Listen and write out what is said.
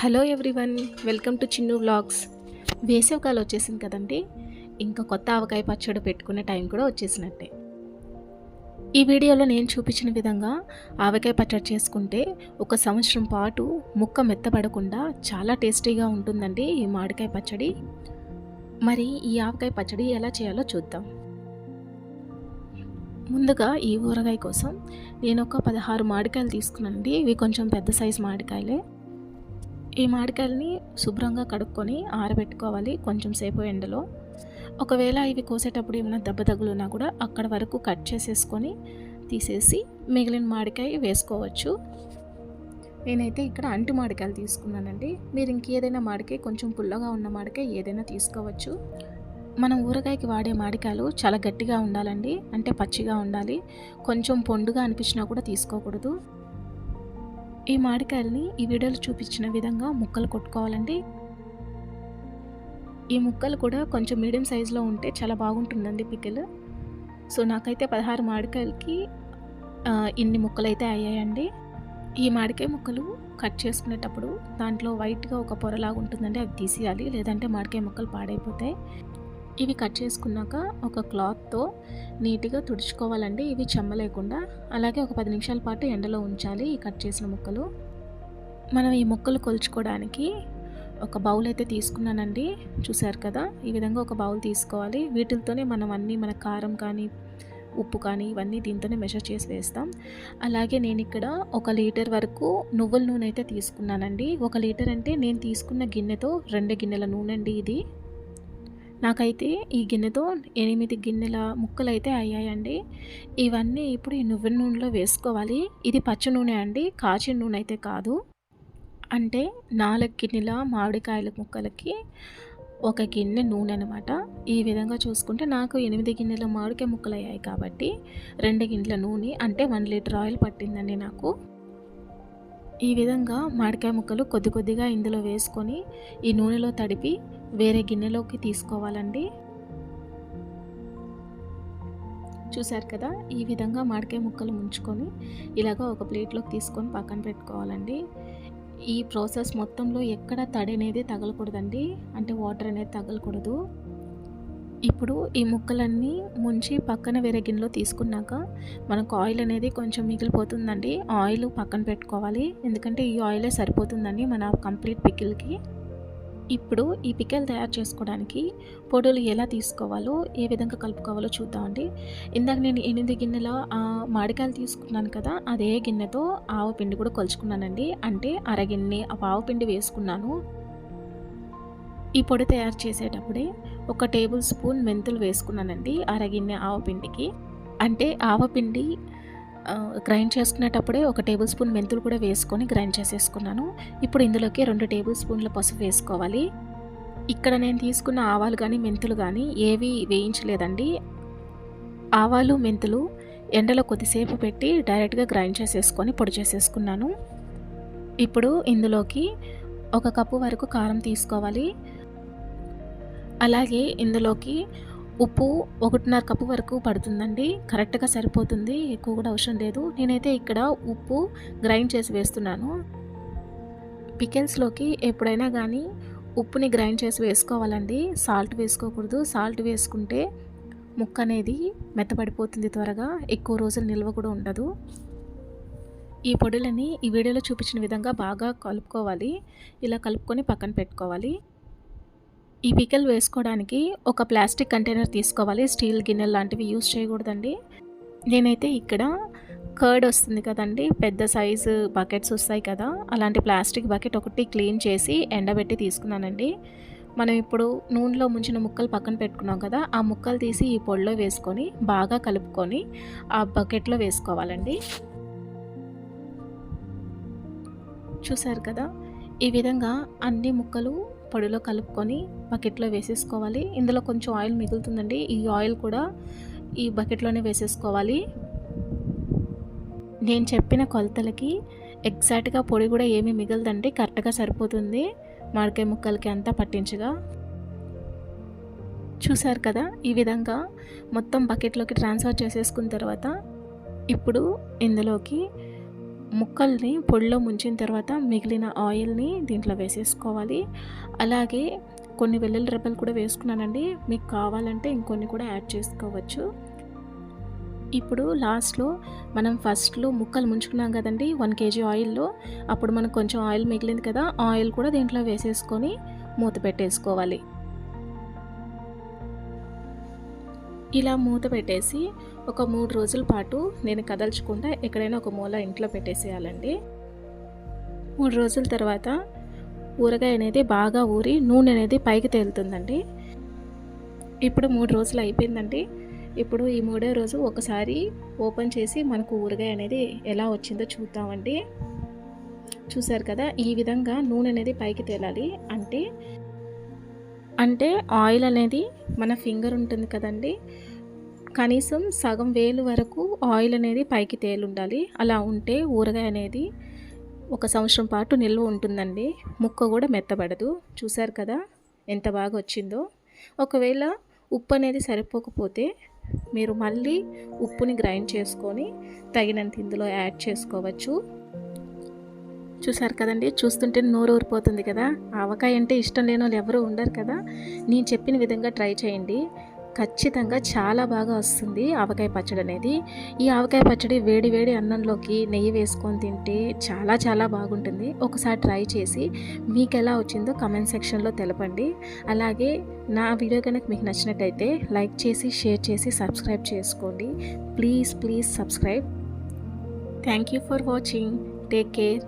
Hello everyone welcome to Chinnu vlogs. వేసవికాలం వచ్చేసింది కదండి. ఇంకా కొత్త ఆవకాయ పచ్చడి పెట్టుకునే టైం కూడా వచ్చేసినట్టే. ఈ వీడియోలో నేను చూపించిన విధంగా ఆవకాయ పచ్చడి చేసుకుంటే ఒక సంవత్సరం పాటు ముక్క మెత్తపడకుండా చాలా టేస్టీగా ఉంటుందండి ఈ మామిడికాయ పచ్చడి. మరి ఈ ఆవకాయ పచ్చడి ఎలా చేయాలో చూద్దాం. ముందుగా ఈ ఊరగాయ కోసం నేను ఒక పదహారు మామిడికాయలు తీసుకున్నానండి. ఇవి కొంచెం పెద్ద సైజు మామిడికాయలే. ఈ మామిడికాయలని శుభ్రంగా కడుక్కొని ఆరబెట్టుకోవాలి కొంచెం సేపు ఎండలో. ఒకవేళ ఇవి కోసేటప్పుడు ఏమైనా దెబ్బ తగులున్నా కూడా అక్కడ వరకు కట్ చేసేసుకొని తీసేసి మిగిలిన మామిడికాయ వేసుకోవచ్చు. నేనైతే ఇక్కడ అంటు మామిడికాయలు తీసుకున్నానండి. మీరు ఇంకేదైనా మామిడికాయ కొంచెం పుల్లగా ఉన్న మామిడికాయ ఏదైనా తీసుకోవచ్చు. మనం ఊరగాయకి వాడే మామిడికాయలు చాలా గట్టిగా ఉండాలండి. అంటే పచ్చిగా ఉండాలి. కొంచెం పొండుగా అనిపించినా కూడా తీసుకోకూడదు. ఈ మామిడికాయల్ని ఈ వీడియోలో చూపించిన విధంగా ముక్కలు కొట్టుకోవాలండి. ఈ ముక్కలు కూడా కొంచెం మీడియం సైజులో ఉంటే చాలా బాగుంటుందండి పికిల్. సో నాకైతే పదహారు మామిడికాయలకి ఇన్ని ముక్కలు అయితే అయ్యాయండి. ఈ మామిడికాయ ముక్కలు కట్ చేసుకునేటప్పుడు దాంట్లో వైట్గా ఒక పొరలాగా ఉంటుందండి. అది తీసేయాలి. లేదంటే మామిడికాయ ముక్కలు పాడైపోతాయి. ఇవి కట్ చేసుకున్నాక ఒక క్లాత్తో నీట్గా తుడుచుకోవాలండి. ఇవి చెమ్మ లేకుండా. అలాగే ఒక పది నిమిషాల పాటు ఎండలో ఉంచాలి ఈ కట్ చేసిన ముక్కలు. మనం ఈ ముక్కలు కొలుచుకోవడానికి ఒక బౌల్ అయితే తీసుకున్నానండి. చూసారు కదా? ఈ విధంగా ఒక బౌల్ తీసుకోవాలి. వీటితోనే మనం అన్నీ మన కారం కానీ ఉప్పు కానీ ఇవన్నీ దీంతోనే మెషర్ చేసి వేస్తాం. అలాగే నేను ఇక్కడ ఒక లీటర్ వరకు నువ్వుల నూనె అయితే తీసుకున్నానండి. ఒక లీటర్ అంటే నేను తీసుకున్న గిన్నెతో రెండు గిన్నెల నూనె అండి ఇది. నాకైతే ఈ గిన్నెతో ఎనిమిది గిన్నెల ముక్కలు అయితే అయ్యాయండి. ఇవన్నీ ఇప్పుడు ఈ నువ్వుల నూనెలో వేసుకోవాలి. ఇది పచ్చి నూనె అండి కాచిన నూనె అయితే కాదు. అంటే నాలుగు గిన్నెల మామిడికాయల ముక్కలకి ఒక గిన్నె నూనె అనమాట ఈ విధంగా చూసుకుంటే నాకు ఎనిమిది గిన్నెల మామిడికాయ ముక్కలు అయ్యాయి కాబట్టి రెండు గిన్నెల నూనె అంటే వన్ లీటర్ ఆయిల్ పట్టిందండి నాకు. ఈ విధంగా మామిడికాయ ముక్కలు కొద్ది కొద్దిగా ఇందులో వేసుకొని ఈ నూనెలో తడిపి వేరే గిన్నెలోకి తీసుకోవాలండి. చూశారు కదా ఈ విధంగా మామిడికాయ ముక్కలు ముంచుకొని ఇలాగ ఒక ప్లేట్లోకి తీసుకొని పక్కన పెట్టుకోవాలండి. ఈ ప్రాసెస్ మొత్తంలో ఎక్కడ తడి అనేది తగలకూడదండి. అంటే వాటర్ అనేది తగలకూడదు. ఇప్పుడు ఈ ముక్కలన్నీ ముంచి పక్కన వేరే గిన్నెలో తీసుకున్నాక మనకు ఆయిల్ అనేది కొంచెం మిగిలిపోతుందండి. ఆయిల్ పక్కన పెట్టుకోవాలి. ఎందుకంటే ఈ ఆయిలే సరిపోతుందండి మన కంప్లీట్ పికిల్కి. ఇప్పుడు ఈ పికెల్ తయారు చేసుకోవడానికి పొడులు ఎలా తీసుకోవాలో ఏ విధంగా కలుపుకోవాలో చూద్దామండి. ఇందాక నేను ఎనిమిది గిన్నెల మాడికాయలు మామిడికాయలు తీసుకున్నాను కదా అదే గిన్నెతో ఆవు పిండి కూడా కొలుచుకున్నానండి. అంటే అరగిన్నె ఆ పిండి వేసుకున్నాను. ఈ పొడి తయారు చేసేటప్పుడే ఒక టేబుల్ స్పూన్ మెంతులు వేసుకున్నానండి అరగిన్నె ఆవపిండికి అంటే ఆవపిండి గ్రైండ్ చేసుకునేటప్పుడే ఒక టేబుల్ స్పూన్ మెంతులు కూడా వేసుకొని గ్రైండ్ చేసేసుకున్నాను. ఇప్పుడు ఇందులోకి రెండు టేబుల్ స్పూన్ల పసుపు వేసుకోవాలి. ఇక్కడ నేను తీసుకున్న ఆవాలు కానీ మెంతులు కానీ ఏవి వేయించలేదండి. ఆవాలు మెంతులు ఎండలో కొద్దిసేపు పెట్టి డైరెక్ట్గా గ్రైండ్ చేసేసుకొని పొడి చేసేసుకున్నాను. ఇప్పుడు ఇందులోకి ఒక కప్పు వరకు కారం తీసుకోవాలి. అలాగే ఇందులోకి ఉప్పు ఒకటిన్నర కప్పు వరకు పడుతుందండి. కరెక్ట్గా సరిపోతుంది. ఎక్కువ కూడా అవసరం లేదు. నేనైతే ఇక్కడ ఉప్పు గ్రైండ్ చేసి వేస్తున్నాను. పికెల్స్లోకి ఎప్పుడైనా కానీ ఉప్పుని గ్రైండ్ చేసి వేసుకోవాలండి. సాల్ట్ వేసుకోకూడదు. సాల్ట్ వేసుకుంటే ముక్క అనేది మెత్తపడిపోతుంది త్వరగా. ఎక్కువ రోజులు నిల్వ కూడా ఉండదు. ఈ పొడులని ఈ వీడియోలో చూపించిన విధంగా బాగా కలుపుకోవాలి. ఇలా కలుపుకొని పక్కన పెట్టుకోవాలి. ఈ పికల్ వేసుకోవడానికి ఒక ప్లాస్టిక్ కంటైనర్ తీసుకోవాలి. స్టీల్ గిన్నెలు లాంటివి యూజ్ చేయకూడదండి. నేనైతే ఇక్కడ కర్డ్ వస్తుంది కదండి. పెద్ద సైజు బకెట్స్ వస్తాయి కదా. అలాంటి ప్లాస్టిక్ బకెట్ ఒకటి క్లీన్ చేసి ఎండబెట్టి తీసుకున్నానండి. మనం ఇప్పుడు నూనెలో ముంచిన ముక్కలు పక్కన పెట్టుకున్నాం కదా. ఆ ముక్కలు తీసి ఈ పొడిలో వేసుకొని బాగా కలుపుకొని ఆ బకెట్లో వేసుకోవాలండి. చూసారు కదా? ఈ విధంగా అన్ని ముక్కలు పొడిలో కలుపుకొని బకెట్లో వేసేసుకోవాలి. ఇందులో కొంచెం ఆయిల్ మిగులుతుందండి. ఈ ఆయిల్ కూడా ఈ బకెట్లోనే వేసేసుకోవాలి. నేను చెప్పిన కొలతలకి ఎగ్జాక్ట్గా పొడి కూడా ఏమీ మిగలదండి. కరెక్ట్గా సరిపోతుంది. మామిడికాయ ముక్కలకి అంతా పట్టించగా. చూసారు కదా? ఈ విధంగా మొత్తం బకెట్లోకి ట్రాన్స్ఫర్ చేసేసుకున్న తర్వాత ఇప్పుడు ఇందులోకి ముక్కల్ని పొడిలో ముంచిన తర్వాత మిగిలిన ఆయిల్ని దీంట్లో వేసేసుకోవాలి. అలాగే కొన్ని వెల్లుల్లి రెబ్బలు కూడా వేసుకున్నానండి. మీకు కావాలంటే ఇంకొన్ని కూడా యాడ్ చేసుకోవచ్చు. ఇప్పుడు లాస్ట్లో మనం ఫస్ట్లో ముక్కలు ముంచుకున్నాం కదండి వన్ కేజీ ఆయిల్లో. అప్పుడు మనకు కొంచెం ఆయిల్ మిగిలింది కదా ఆయిల్ కూడా దీంట్లో వేసేసుకొని మూత పెట్టేసుకోవాలి. ఇలా మూత పెట్టేసి ఒక మూడు రోజుల పాటు నేను కదల్చకుండా ఎక్కడైనా ఒక మూల ఇంట్లో పెట్టేసేయాలండి. మూడు రోజుల తర్వాత ఊరగాయ అనేది బాగా ఊరి నూనె అనేది పైకి తేలుతుందండి. ఇప్పుడు మూడు రోజులు అయిపోయిందండి. ఇప్పుడు ఈ మూడో రోజు ఒకసారి ఓపెన్ చేసి మనకు ఊరగాయ అనేది ఎలా వచ్చిందో చూద్దామండి. చూసారు కదా ఈ విధంగా నూనె అనేది పైకి తేలాలి అంటే అంటే ఆయిల్ అనేది మన ఫింగర్ ఉంటుంది కదండి. కనీసం సగం వేలు వరకు ఆయిల్ అనేది పైకి తేలుండాలి. అలా ఉంటే ఊరగాయ అనేది ఒక సంవత్సరం పాటు నిల్వ ఉంటుందండి. ముక్క కూడా మెత్తబడదు. చూసారు కదా ఎంత బాగా వచ్చిందో. ఒకవేళ ఉప్పు అనేది సరిపోకపోతే మీరు మళ్ళీ ఉప్పుని గ్రైండ్ చేసుకొని తగినంత ఇందులో యాడ్ చేసుకోవచ్చు. చూసారు కదండి? చూస్తుంటే నోరు ఊరిపోతుంది కదా. ఆవకాయ అంటే ఇష్టం లేని వాళ్ళు ఎవరు ఉండరు కదా. నేను చెప్పిన విధంగా ట్రై చేయండి. ఖచ్చితంగా చాలా బాగా వస్తుంది ఆవకాయ పచ్చడి అనేది. ఈ ఆవకాయ పచ్చడి వేడి వేడి అన్నంలోకి నెయ్యి వేసుకొని తింటే చాలా చాలా బాగుంటుంది. ఒకసారి ట్రై చేసి మీకు ఎలా వచ్చిందో కమెంట్ సెక్షన్లో తెలపండి. అలాగే నా వీడియో కనుక మీకు నచ్చినట్టయితే లైక్ చేసి షేర్ చేసి సబ్స్క్రైబ్ చేసుకోండి. Please please subscribe. Thank you for watching. Take care